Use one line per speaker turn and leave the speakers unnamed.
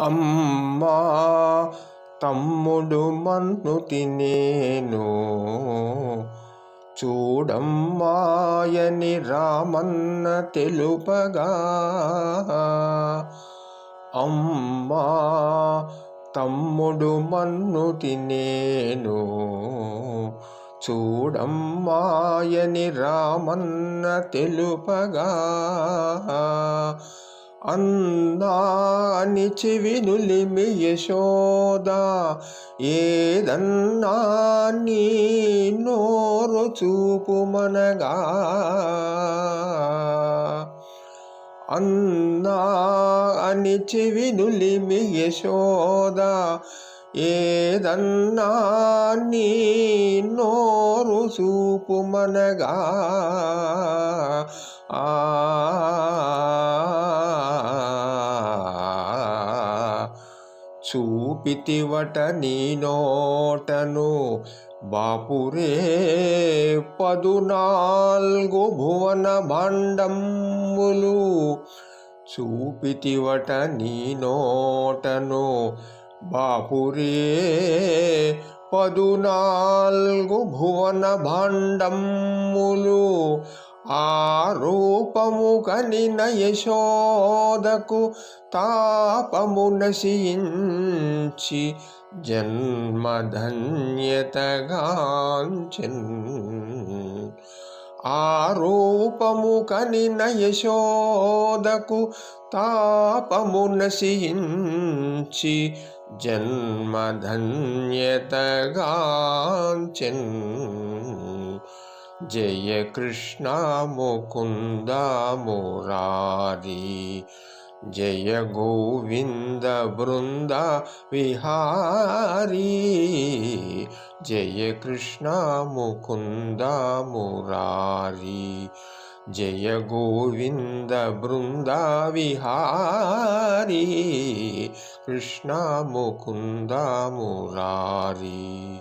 అమ్మా తమ్ముడు మన్ను తినేను. చూడమ్మాయని రామన్న తెలుపగా. అమ్మా తమ్ముడు మన్ను తినేను. చూడమ్మాయని రామన్న తెలుపగా. అన్నా అని చెవినులిమి యశోద ఏదన్నా నీ నోరు చూపుమనగా అన్నా అని చెవినులిమి యశోద ఏదన్నా నీ నోరు చూపుమనగా ఆ చూపితివట నీ నోటను. బాపురే పదునాల్గు భువన భాండములు చూపితివట నీ నోటను. బాపురే పదునాల్గు భువన భాండములు ఆరు రూపము కనిన యశోదకు తాపము నశించి జన్మధన్యతగాంచన్. ఆ రూపము కనిన యశోదకు తాపము నశించి జన్మధన్యతగాంచన్. जय कृष्ण मुकुन्द मोरारी। जय गोविन्द वृन्दविहारी जय कृष्णमुकुन्द मोरारी। जय गोविन्द वृन्दविहारी कृष्णमुकुन्द मुरारी।